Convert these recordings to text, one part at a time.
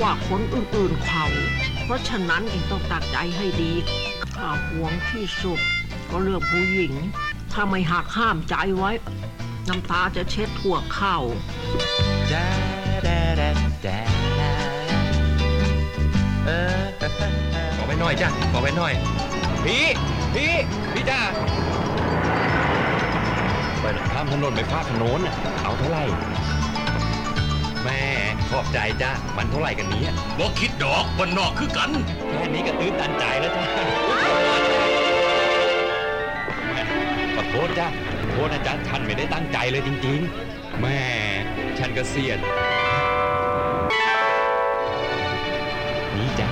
กว่าคนอื่นๆเขา เพราะฉะนั้นเองต้องตัดใจให้ดีถ้าห่วงที่สุด ก็เรื่องผู้หญิง ถ้าไม่หักห้ามใจไว้ น้ำตาจะเช็ดทั่วเข่าเออขอไปหน่อยจ้ะ ขอไปหน่อย พี่ พี่ พี่จ้าไปข้ามถนนไปฟากถนนน่ะเอาเท่าไหร่ แม่ขอบใจจ้ะมันเท่าไหร่กันเนี้ยบอกคิดดอกบนนอกคือกัน แค่นี้ก็ตื้นตันใจแล้วจ้ะแม่ขอโทษจ้ะโทษนะจ๊ะฉันไม่ได้ตั้งใจเลยจริงๆ แม่ฉันก็เสียดนี่จ้ะ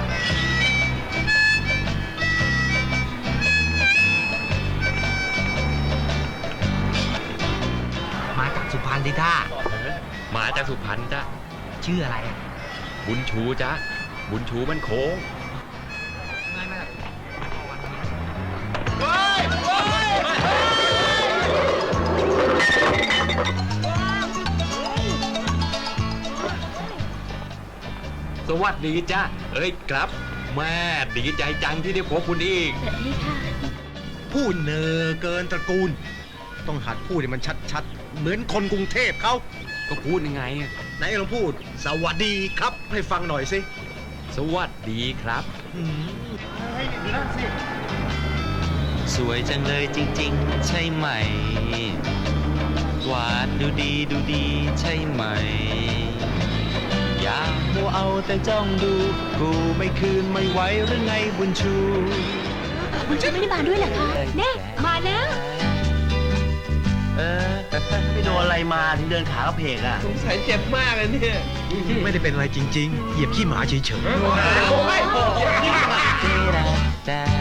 มาจากสุพรรณดิท่า มาจากสุพรรณจ้ะชื่ออะไรอะบุญชูจ้ะบุญชูมันโค้งง่ายมากสวัสดีจ้ะเอ้ยครับ แม่ดีใจจังที่ได้พบคุณอีก สวัสดีค่ะ พูดเนอเกินตระกูล ต้องหัดพูดให้มันชัดๆ เหมือนคนกรุงเทพเขา ก็พูดยังไงอะไหนลองพูด สวัสดีครับ ให้ฟังหน่อยสิสวัสดีครับสวยจังเลยจริง ๆ ใช่ไหม หวานดูดีดูดีใช่ไหม อย่ามัวเอาแต่จ้องดู กูไม่คืนไม่ไหวหรือไงบุญชู คุณชูไม่ได้มาด้วยเหรอคะเน่ มาแล้วเออ ไปโดนอะไรมาถึงเดินขากระเพกอะไม่ได้เป็นอะไรจริง ๆ เหยียบขี้หมาเฉยๆแต่